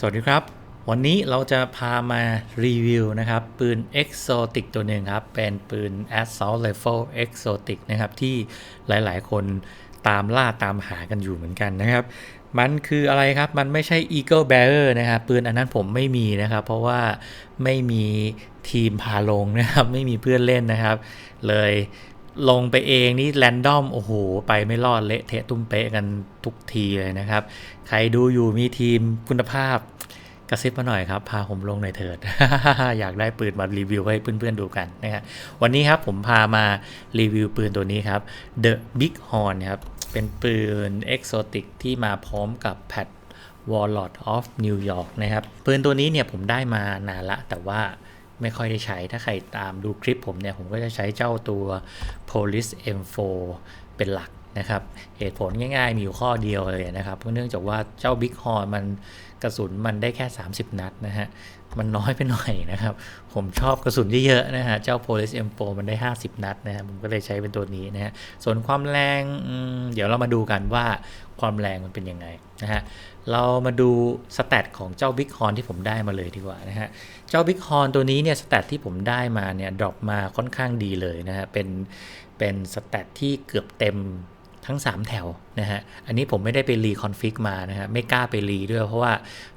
สวัสดีครับ วันนี้เราจะพามารีวิวนะครับ ปืน Exotic ตัวหนึ่งครับ เป็นปืน Assault Rifle Exotic นะครับ ที่หลายๆ คนตามล่าตามหากันอยู่เหมือนกันนะครับ มันคืออะไรครับ มันไม่ใช่ Eagle Bearer นะครับ ปืนอันนั้นผมไม่มีนะครับ เพราะว่าไม่มีทีมพาลงนะครับ ไม่มีเพื่อนเล่นนะครับ เลย ลงไปเองนี่แรนดอมโอ้โห ไปไม่รอดเละเทะตุ้มเป๊ะกันทุกทีเลยนะครับ ใครดูอยู่มีทีมคุณภาพกระซิบมาหน่อยครับ พาผมลงหน่อยเถิด อยากได้ปืนมารีวิวให้เพื่อนๆดูกันนะครับวันนี้ครับผมพามารีวิวปืนตัวนี้ครับ The Big Horn ครับ เป็นปืน Exotic ที่มาพร้อมกับแพด Warlord of New York นะครับ ปืนตัวนี้เนี่ยผมได้มานานละ แต่ว่า ไม่ค่อยได้ใช้ ถ้าใครตามดูคลิปผมเนี่ย ผมก็จะใช้เจ้าตัว Police M4 เป็นหลักนะครับ เหตุผลง่ายๆ มีอยู่ข้อเดียวเลยนะครับ เนื่องจากว่าเจ้า Big Horn มันกระสุนมันได้แค่ 30 นัดนะฮะ มันน้อยไปหน่อยนะครับ ผมชอบกระสุนเยอะๆนะฮะ เจ้า Police M4 มันได้ 50 นัดนะฮะผมก็เลยใช้เป็นตัวนี้นะฮะ ส่วนความแรง เดี๋ยวเรามาดูกันว่าความแรงมันเป็นยังไงนะฮะ เรามาดูสแตทของเจ้า Big Horn ที่ผมได้มาเลยดีกว่านะฮะ เจ้า Big Horn ตัวนี้เนี่ยสแตทที่ผมได้มาเนี่ยดรอปมาค่อนข้างดีเลยนะฮะ เป็นเป็นสแตทที่เกือบเต็ม ทั้ง 3 แถวนะฮะ อันนี้ผมไม่ได้ไปรีคอนฟิกมานะฮะ ไม่กล้าไปรีด้วย เพราะว่า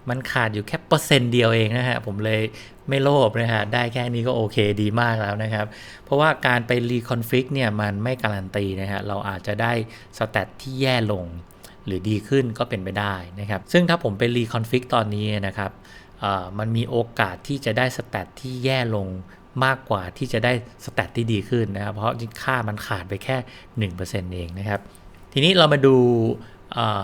มันขาดอยู่แค่เปอร์เซ็นต์เดียวเองนะฮะ ผมเลยไม่โลภนะฮะ ได้แค่นี้ก็โอเคดีมากแล้วนะครับ เพราะว่าการไปรีคอนฟิกเนี่ยมันไม่การันตีนะฮะ เราอาจจะได้สแตทที่แย่ลงหรือดีขึ้นก็เป็นไปได้นะครับ ซึ่งถ้าผมไปรีคอนฟิกตอนนี้นะครับมันมีโอกาสที่จะได้สแตทที่แย่ลงมากกว่าที่จะได้สแตทที่ดีขึ้นนะครับ เพราะค่ามันขาดไปแค่ 1%เองนะครับ ทีนี้เรามาดู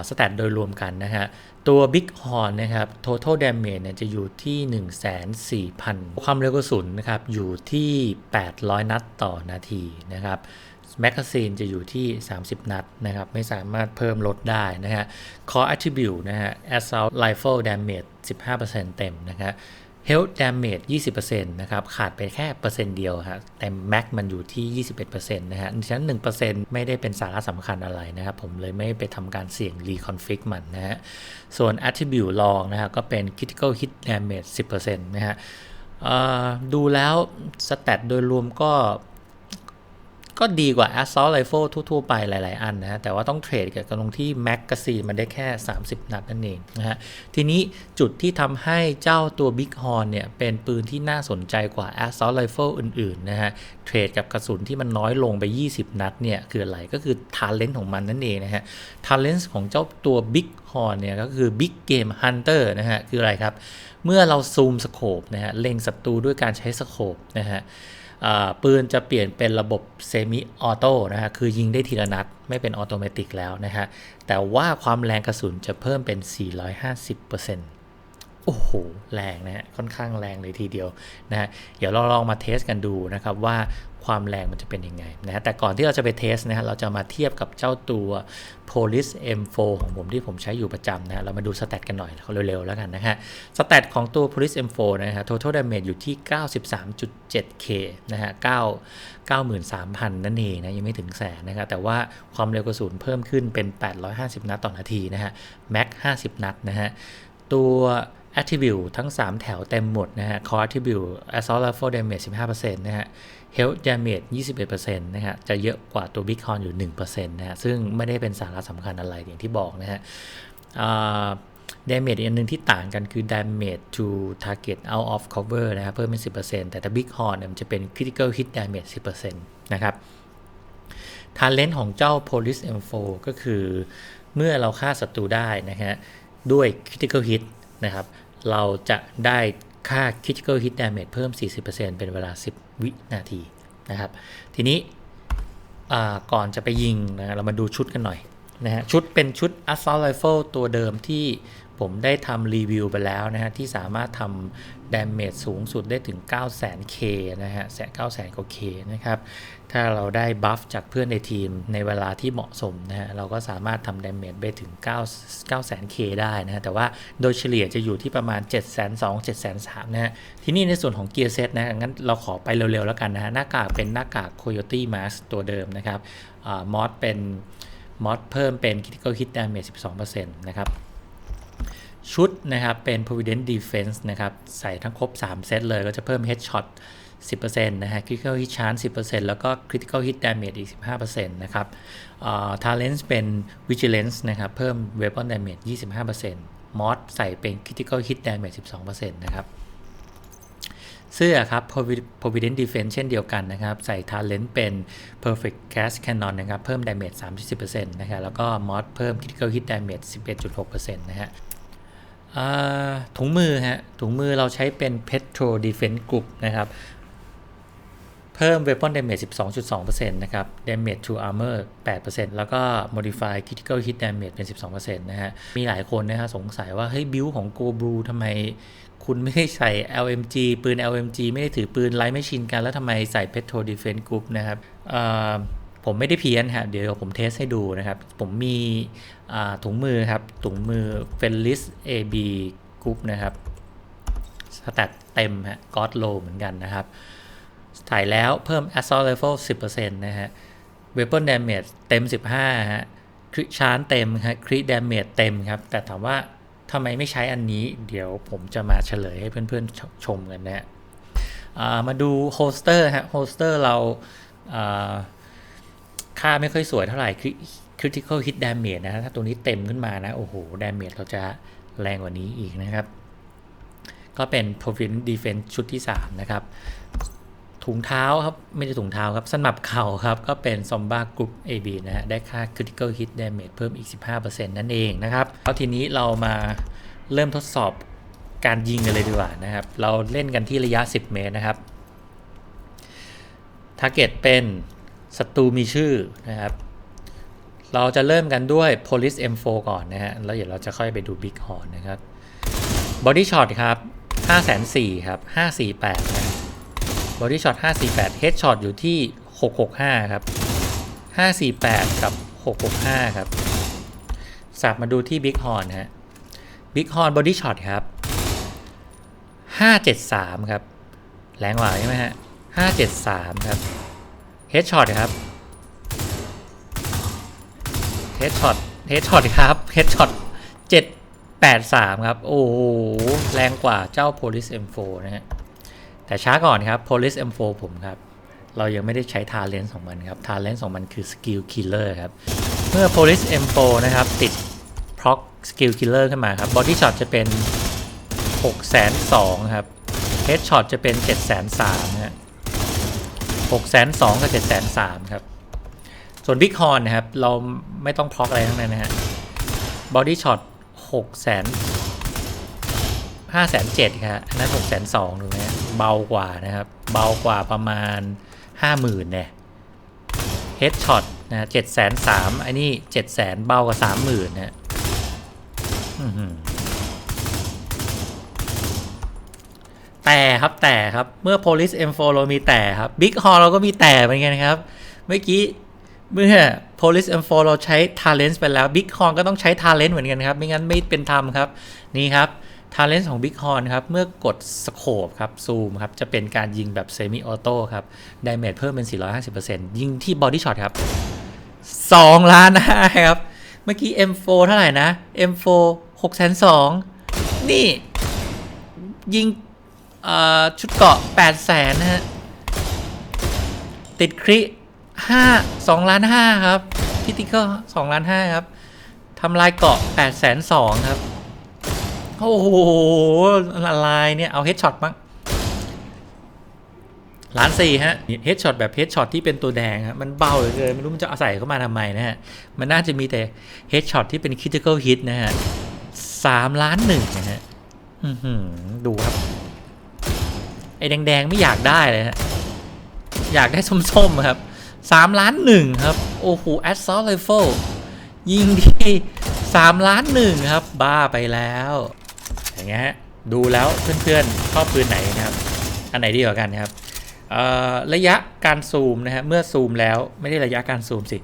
สแตทโดยรวมกันนะฮะ ตัว Big Horn นะครับ total damage เนี่ยจะอยู่ที่ 14,000 ความเร็วกระสุนนะครับ อยู่ที่ 800 นัดต่อนาทีนะครับแมกกาซีนจะอยู่ที่ 30 นัดนะครับ ไม่สามารถเพิ่มลดได้นะฮะ Core Attribute นะฮะ Assault Rifle Damage 15%เต็มนะครับ Health Damage 20%นะครับ ขาดไปแค่เปอร์เซ็นต์เดียวฮะแต่ Max มันอยู่ที่ 21%นะฮะฉะนั้น1%ไม่ได้เป็นสาระสำคัญอะไรนะครับ ผมเลยไม่ไปทำการเสี่ยง Reconfig มันนะฮะ ส่วน Attribute ลองนะฮะก็เป็น Critical Hit Damage 10%นะฮะดูแล้วสแตทโดยรวมก็ ก็ดีกว่า Assault Rifle ทั่ว ๆ ไปหลาย ๆ อันนะฮะแต่ว่าต้องเทรดกับตรงที่แม็กกาซีนมันได้แค่ 30 นัดนั่นเองนะฮะทีนี้จุดที่ทำให้เจ้าตัว Big Horn เนี่ย เป็นปืนที่น่าสนใจกว่า Assault Rifle อื่น ๆ นะฮะเทรดกับกระสุนที่มันน้อยลงไป 20 นัดเนี่ย คืออะไรก็คือ Talent ของมันนั่นเองนะฮะ Talent ของเจ้าตัว Big Horn เนี่ยก็คือ Big Game Hunter นะฮะคืออะไรครับ เมื่อเราซูมสโคปนะฮะเล็งศัตรูด้วยการใช้สโคปนะฮะ ปืนจะเปลี่ยนเป็นระบบเซมิออโต้นะฮะ คือยิงได้ทีละนัด ไม่เป็นออโตเมติกแล้วนะฮะ แต่ว่าความแรงกระสุนจะเพิ่มเป็น 450%โอ้โห แรงนะฮะ ค่อนข้างแรงเลยทีเดียวนะฮะ เดี๋ยวเราลองมาเทสกันดูนะครับว่า ความแรงมันจะเป็นยังไงนะฮะแต่ก่อนที่เราจะไปเทสนะฮะเราจะมาเทียบกับเจ้าตัว Police M4 ของผมที่ผมใช้อยู่ประจำนะเรามาดูสแตทกันหน่อยเร็วๆแล้วกันนะฮะสแตทของตัว Police M4 นะฮะ total damage อยู่ที่ 93.7k นะฮะ9 93,000 นั่นเองนะยังไม่ถึงแสนนะครับแต่ว่าความเร็วกระสุนเพิ่มขึ้นเป็น 850 นัดต่อนาทีนะฮะ max 50 นัดนะฮะตัว attribute ทั้ง 3 แถวเต็มหมดนะฮะ core attribute assault rifle damage 15%นะฮะ health damage 21%นะฮะ จะเยอะกว่าตัว big horn อยู่ 1%นะฮะ ซึ่งไม่ได้เป็นสาระสำคัญอะไรอย่างที่บอกนะฮะ damage อีกอันหนึ่งที่ต่างกันคือ damage to target out of cover นะครับ เพิ่มเป็น 10%แต่ถ้า big horn เนี่ยมันจะเป็น critical hit damage 10%นะครับ talent ของเจ้า police m4 ก็คือเมื่อเราฆ่าศัตรูได้นะฮะ ด้วย critical hit นะครับ เราจะได้ค่า critical hit damage เพิ่ม 40%เป็นเวลา 10 วินาที นะครับ ทีนี้ก่อนจะไปยิงนะเรามาดูชุดกันหน่อย นะฮะชุดเป็นชุด assault rifle ตัวเดิมที่ผมได้ทำรีวิวไปแล้วนะฮะ ที่สามารถทำ damage สูงสุดได้ถึง 900,000 k นะฮะแสน900,000กว่า k นะครับ ถ้าเราได้บัฟจากเพื่อนในทีมในเวลาที่เหมาะสมนะฮะ เราก็สามารถทำ damage ไปถึง 9 900,000 k ได้นะฮะ แต่ว่าโดยเฉลี่ยจะอยู่ที่ประมาณ 702 703นะฮะ ที่นี่ในส่วนของเกียร์เซตนะ งั้นเราขอไปเร็วๆแล้วกันนะฮะ หน้ากากเป็นหน้ากาก Coyote Mask ตัวเดิมนะครับมอสเป็น มอสเพิ่มเป็น critical hit damage 12%นะครับ ชุดนะครับเป็น provident defense นะครับ ใส่ทั้งครบ 3 เซตเลยก็จะเพิ่ม headshot 10%นะฮะ critical hit chance 10%แล้วก็ critical hit damage อีก 15%นะครับเอ่อ talent เป็น vigilance นะครับ เพิ่ม weapon damage 25% mod ใส่เป็น critical hit damage 12%นะครับ เสื้อครับ provident defense เช่นเดียวกันนะครับ ใส่ talent เป็น perfect cast cannon นะครับ เพิ่ม damage 30%นะครับ แล้วก็ mod เพิ่ม critical hit damage 11.6%นะฮะถุงมือฮะ ถุงมือเราใช้เป็น petro defense group นะครับ เพิ่ม weapon damage 12.2%นะครับ damage to armor 8%แล้วก็ modify critical hit damage เป็น 12%นะฮะ มีหลายคนนะฮะสงสัยว่า เฮ้ย บิวของ Go Blue ทำไม คุณไม่ได้ใส่ LMG ปืน LMG ไม่ได้ถือปืนไลท์ไม่ชินกัน แล้วทำไมใส่ Petro Defense Group นะครับผมไม่ได้เพี้ยนฮะเดี๋ยวผมเทสให้ดูนะครับ ผมมีถุงมือครับ ถุงมือ f e n l i s AB Group นะครับสแตทเต็มฮะ God Low เหมือนกันนะครับใส่แล้วเพิ่ม Assault Rifle 10%นะฮะ Weapon Damage เต็ม 15ฮะคริชานเต็มฮะคริด Damage เต็มครับ แต่ถามว่า ทำไมไม่ใช้อันนี้ เดี๋ยวผมจะมาเฉลยให้เพื่อนๆชมกันนะฮะอ่ามาดูโฮสเตอร์ฮะโฮสเตอร์เราค่าไม่ค่อยสวยเท่าไหร่ Cri- Critical Hit Damage นะ ถ้าตัวนี้เต็มขึ้นมานะ โอ้โห Damage เราจะแรงกว่านี้อีกนะครับ ก็เป็น Provident Defense ชุดที่ 3 นะครับ ถุงเท้าครับไม่ใช่ถุงเท้าครับสนับเข่าครับก็เป็น Zomba Group AB นะฮะได้ค่า Critical Hit Damage เพิ่มอีก 15%นั่นเองนะครับแล้วทีนี้เรามาเริ่มทดสอบการยิงกันเลยดีกว่านะครับ เราเล่นกันที่ระยะ 10 เมตรนะครับ Target เป็นศัตรูมีชื่อนะครับ เราจะเริ่มกันด้วย Police M4 ก่อนนะฮะแล้วเดี๋ยวเราจะค่อยไปดู Big Horn นะครับ Body Shot ครับ5,400ครับ548 บอดี้ช็อต548 เฮดช็อตอยู่ที่ 665 ครับ 548 กับ 665 ครับ สับมาดูที่บิ๊กฮอนฮะบิ๊กฮอนบอดี้ช็อตครับ 573 ครับ แรงกว่าใช่ไหมฮะ 573 ครับ เฮดช็อตครับ เฮดช็อต เฮดช็อตครับ เฮดช็อต 783 ครับ โอ้โห แรงกว่าเจ้า Police M4 นะฮะ แต่ช้าก่อนครับ Police M4 ผมครับ เรายังไม่ได้ใช้ Talent ของมันครับ Talent ของมันคือ Skill Killer ครับ เมื่อ Police M4 นะครับติด Proc Skill Killer ขึ้นมาครับ Body Shot จะเป็น 6 2 0 0 0ครับ Headshot จะเป็น703,000ฮะ6 2 0 0 0กับ 7 3 0 0 0ครับ ส่วน Big Horn นะครับ เราไม่ต้อง Proc อะไรทั้งนั้นนะฮะ Body Shot 600,000ห้าแสนเจ็ดครับอันนั้นหกแสนสองถูกไหม เบากว่านะครับ เบากว่าประมาณห้าหมื่นเนี่ยเฮดช็อตนะเจ็ดแสนสามอันนี้เจ็ดแสนเบากว่าสามหมื่นนะแต่ครับแต่ครับเมื่อ police M4 เรามีแต่ครับ big hall เราก็มีแต่เหมือนกันครับ เมื่อกี้เมื่อ police M4 เราใช้ talent ไปแล้ว big horn ก็ต้องใช้ talent เหมือนกันครับ ไม่งั้นไม่เป็นธรรมครับ นี่ครับ talent ของ big horn ครับ เมื่อกด scope ครับ zoom ครับ จะเป็นการยิงแบบ semi auto ครับ damage เพิ่มเป็น 450%ยิงที่ body shot ครับ 2 ล้านห้าครับ เมื่อกี้ M4 เท่าไหร่นะ M4 6 2 0 0นี่ ยิงชุดเกาะ8แสนนะฮะ ติดคริห้าสองล้านห้าครับพิติก็สองล้านห้าครับทำลายเกาะแปดแสนสองครับ โอ้โหละลายเนี่ย เอาเฮดช็อตมั้งล้านสี่ฮะเฮดช็อตแบบเฮดช็อตที่เป็นตัวแดงครับมันเบาเหลือเกินไม่รู้มันจะเอาใส่เข้ามาทำไมนะฮะ มันน่าจะมีแต่เฮดช็อตที่เป็นคริติคอลฮิตนะฮะสามล้านหนึ่งนะฮะดูครับ ไอ้แดงๆ ไม่อยากได้เลยฮะ อยากได้ส้มๆครับสามล้านหนึ่งครับ โอ้โหแอดซอลไ i เฟิลยิงที่สามล้านหนึ่งครับ บ้าไปแล้ว อย่างเงี้ยฮะดูแล้วเพื่อนๆชอบปืนไหนนะครับ อันไหนดีกว่ากันครับระยะการซูมนะฮะเมื่อซูมแล้วไม่ได้ระยะการซูมสิ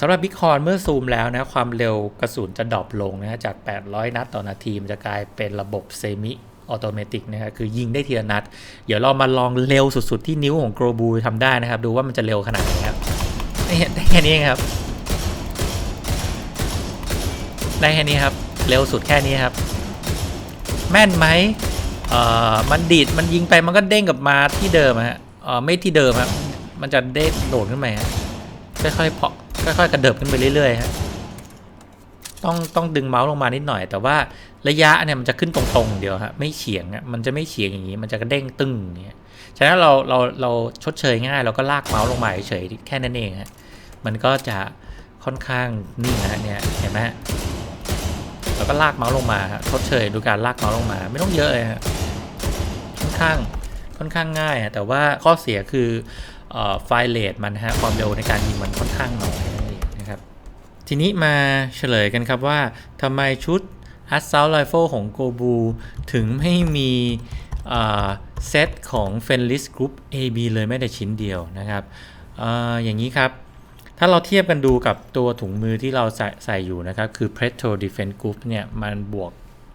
สำหรับบิ๊กคอนเมื่อซูมแล้วนะความเร็วกระสุนจะดรอปลงนะฮะจาก 800 นัดต่อนาที มันจะกลายเป็นระบบเซมิออโตเมติกนะครับคือยิงได้ทีละนัด เดี๋ยวเรามาลองเร็วสุดๆที่นิ้วของโกรบูทำได้นะครับ ดูว่ามันจะเร็วขนาดไหนครับได้แค่นี้เองครับ ได้แค่นี้ครับ เร็วสุดแค่นี้ครับ แม่นไหมเอ่อมันดีดมันยิงไปมันก็เด้งกลับมาที่เดิมฮะเอ่อไม่ที่เดิมครับมันจะเด้งโดดขึ้นไปฮะค่อยๆเพาะค่อยๆกระเดิบขึ้นไปเรื่อยๆฮะต้องต้องดึงเมาส์ลงมานิดหน่อย แต่ว่าระยะเนี่ยมันจะขึ้นตรงๆเดียวฮะไม่เฉียงอะมันจะไม่เฉียงอย่างนี้ มันจะกระเด้งตึ้งอย่างเงี้ยฉะนั้นเราเราเราชดเชยง่าย เราก็ลากเมาส์ลงมาเฉยๆแค่นั้นเองฮะมันก็จะค่อนข้างนิ่งนะฮะเนี่ยเห็นไหม แล้วก็ลากเมาส์ลงมาฮะทดเชยดูการลากเมาส์ลงมา ไม่ต้องเยอะเลยฮะค่อนข้างค่อนข้างง่ายฮะแต่ว่าข้อเสียคืออไฟเรทมันฮะความเร็วในการยิงมันค่อนข้างน้อยนะครับ ทีนี้มาเฉลยกันครับว่าทำไมชุด Assault Rifle ของ g o b u ถึงไม่มีเซตของ f e n l i s Group AB เลยแม้แต่ชิ้นเดียวนะครับออย่างนี้ครับ ถ้าเราเทียบกันดูกับตัวถุงมือที่เราใส่ใส่อยู่นะครับ คือ Preto Defense Group เนี่ยมันบวก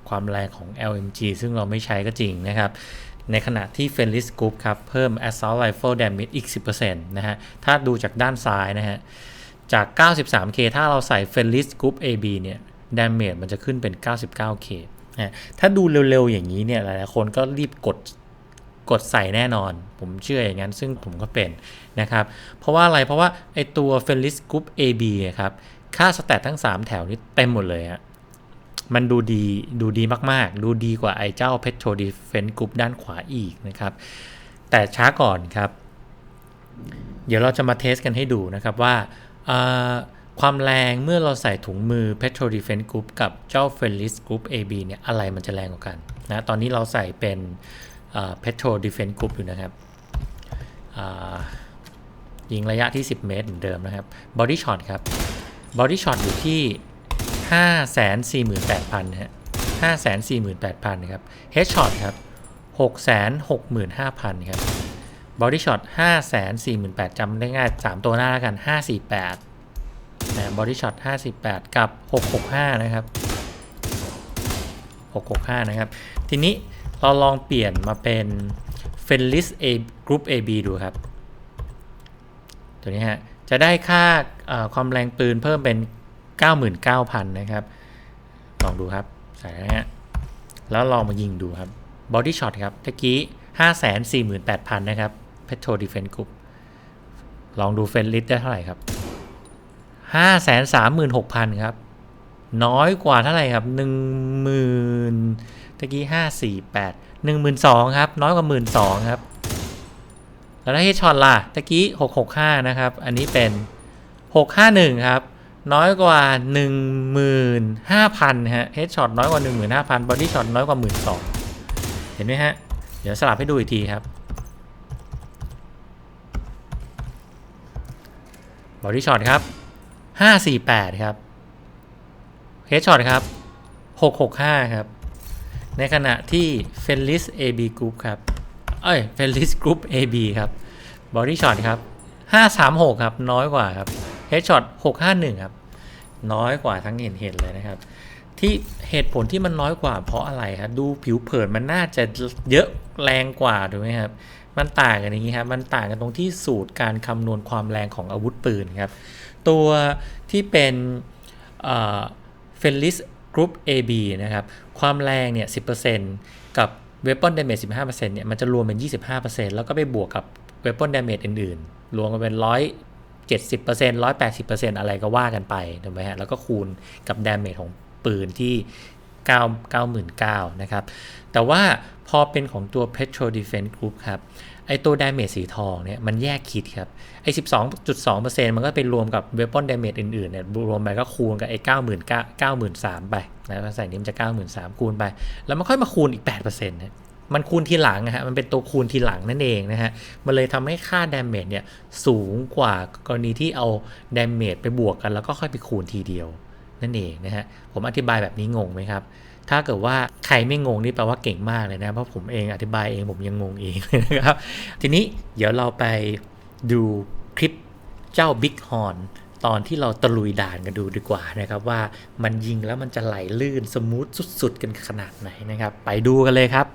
ความแรงของ LMG ซึ่งเราไม่ใช้ก็จริงนะครับ ในขณะที่ f e n l i s Group ครับเพิ่ม Assault Rifle Damage อีก 10%นะฮะ ถ้าดูจากด้านซ้ายนะฮะ จาก 93K ถ้าเราใส่ f e n l i s Group AB เนี่ย Damage มันจะขึ้นเป็น 99K นะถ้าดูเร็วๆอย่างนี้เนี่ยหลายๆคนก็รีบกด กดใส่แน่นอน ผมเชื่ออย่างนั้น ซึ่งผมก็เป็นนะครับ เพราะว่าอะไรเพราะว่าไอตัว f e n l i s Group AB ครับ ค่าสแตททั้ง 3 แถวนี้เต็มหมดเลยฮะมันดูดีดูดีมากๆ ดูดีกว่าไอ้เจ้า Petro Defense Group ด้านขวาอีกนะครับ แต่ช้าก่อนครับ เดี๋ยวเราจะมาเทสกันให้ดูนะครับว่าความแรงเมื่อเราใส่ถุงมือ Petro Defense Group กับเจ้า f e l i s Group AB เนี่ยอะไรมันจะแรงกว่ากันนะตอนนี้เราใส่เป็น Petro Defense Group อยู่นะครับยิงระยะที่ 10 เมตรเหมือนเดิมนะครับ Body Shot ครับ Body Shot อยู่ที่ 548,000นะฮะ548,000ครับ Headshot ครับ 665,000ครับ Body Shot 548,000จำได้ง่าย 3 ตัวหน้าแล้วกัน 548นะ Body Shot 58 กับ 665 นะครับ 665 นะครับ ทีนี้เราลองเปลี่ยนมาเป็น f e n l i s A Group AB ดูครับ ตัวนี้ฮะ จะได้ค่าความแรงปืนเพิ่มเป็น 99,000 นะครับ ลองดูครับ ใส่นะฮะ แล้วลองมายิงดูครับ Body Shot ครับตะกี้ 548,000 นะครับ Petro Defense Group ลองดูเฟนลิสได้เท่าไหร่ครับ 536,000 ครับ น้อยกว่าเท่าไหร่ครับ10,000ตะกี้548 12,000ครับ น้อยกว่า 12,000ครับ แล้วถ้าเฮดช็อตล่ะตะกี้ 665 นะครับ อันนี้เป็น 651 ครับ น้อยกว่า 15,000ฮะเฮดช็อตน้อยกว่า 15,000บอดี้ช็อตน้อยกว่า 12,000เห็นไหมฮะ เดี๋ยวสลับให้ดูอีกทีครับบอดี้ช็อตครับ 548 ครับ เฮดช็อตครับ 665 ครับ ในขณะที่ f e n l i s AB Group ครับ เอ้ย f e n l i s Group AB ครับ Body Shot ครับ 536 ครับ น้อยกว่าครับ Headshot 651 ครับ น้อยกว่าทั้งเห็นเห็นเลยนะครับ ที่เหตุผลที่มันน้อยกว่าเพราะอะไรครับดูผิวเผินมันน่าจะเยอะแรงกว่าถูกไหมครับมันต่างกันอย่างนี้ครับ มันต่างกันตรงที่สูตรการคำนวณความแรงของอาวุธปืนครับ ตัวที่เป็น เฟนลิสกรุ๊ป AB นะครับ ความแรงเนี่ย 10%กับ Weapon Damage 15%เนี่ย มันจะรวมเป็น 25%แล้วก็ไปบวกกับ Weapon Damage อื่นๆ รวมกันเป็น 170% 180%อะไรก็ว่ากันไป ถูกไหมฮะ แล้วก็คูณกับ Damage ของปืนที่ 9 99,000นะครับ แต่ว่าพอเป็นของตัว Petro Defense Group ครับ ไอตัว damage สีทองเนี่ยมันแยกคิดครับ ไอ 12.2%มันก็ไปรวมกับ weapon damage อื่นๆเนี่ยรวมไปก็คูณกับไอ้99,003ไปนะใส่นี้มันจะ 93,000 คูณไป แล้วมันค่อยมาคูณอีก 8%นะมันคูณทีหลังนะฮะ มันเป็นตัวคูณทีหลังนั่นเองนะฮะ มันเลยทำให้ค่า damage เนี่ยสูงกว่ากรณีที่เอา damage ไปบวกกันแล้วก็ค่อยไปคูณทีเดียว นั่นเองนะฮะผมอธิบายแบบนี้งงไหมครับ ถ้าเกิดว่าใครไม่งงนี่แปลว่าเก่งมากเลยนะเพราะผมเองอธิบายเองผมยังงงเองนะครับ ทีนี้เดี๋ยวเราไปดูคลิปเจ้าบิ๊กฮอนตอนที่เราตะลุยด่านกันดูดีกว่านะครับ ว่ามันยิงแล้วมันจะไหลลื่นสมูทสุดๆ กันขนาดไหนนะครับ ไปดูกันเลยครับ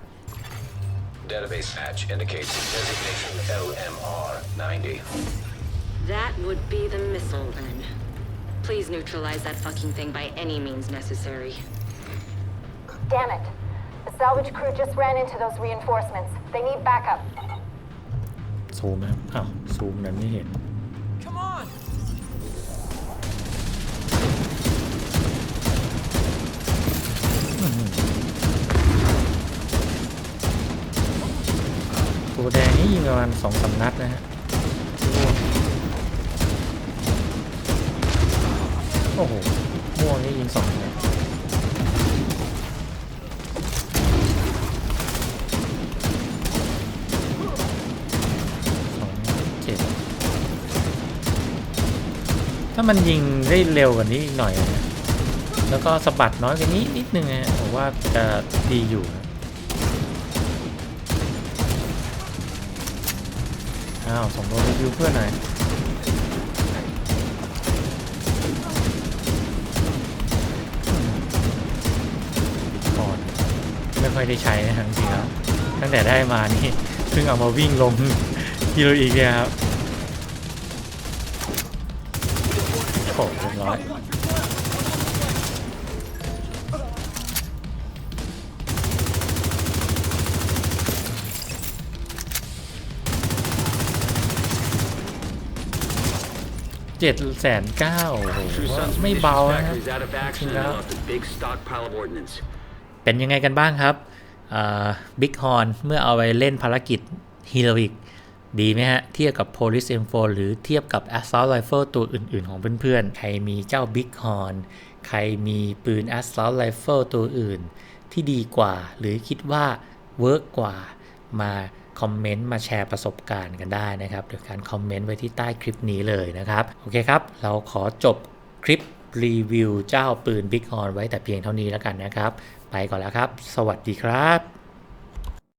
Database patch indicates designation LMR 90. That would be the missile then. Please neutralize that fucking thing by any means necessary. Damn it. The salvage crew just ran into those reinforcements. They need backup. ซูมนะครับอ้าวซูมนั้นไม่เห็น Come on! ตัวแดงนี่ยิงป โอ้โหม่วงนี่ยิงสองนัดสองเจ็ดถ้ามันยิงได้เร็วกว่านี้อีกหน่อยนะแล้วก็สะบัดน้อยกว่านี้นิดนึงนะผมว่าจะดีอยู่นะอ้าวส่งโดนรีวิวเพื่อนหน่อย ค่อยได้ใช้นะจริงๆแล้วตั้งแต่ได้มานี่เพิ่งเอามาวิ่งลงกิโลอีกเนี่ยครับโอ้โหเรียบร้อยเจ็ดแสนเก้าโอ้โห True Sons ไม่เบานะ factory's out of action and Yeah. left a big stockpile of ordnance. เป็นยังไงกันบ้างครับบิ๊กฮอนเมื่อเอาไปเล่นภารกิจฮีโรอีกดีไหมฮะ เทียบกับ Police M4 หรือเทียบกับ Assault Rifle ตัวอื่น ๆ ของเพื่อนๆ ใครมีเจ้า Big Horn ใครมีปืน Assault Rifle ตัวอื่น ที่ดีกว่า หรือคิดว่าเวิร์กกว่ามาคอมเมนต์มาแชร์ประสบการณ์กันได้นะครับโดยการคอมเมนต์ไว้ที่ใต้คลิปนี้เลยนะครับ โอเคครับ เราขอจบคลิปรีวิวเจ้าปืน Big Horn ไว้แต่เพียงเท่านี้แล้วกันนะครับ ไปก่อนแล้วครับ สวัสดีครับ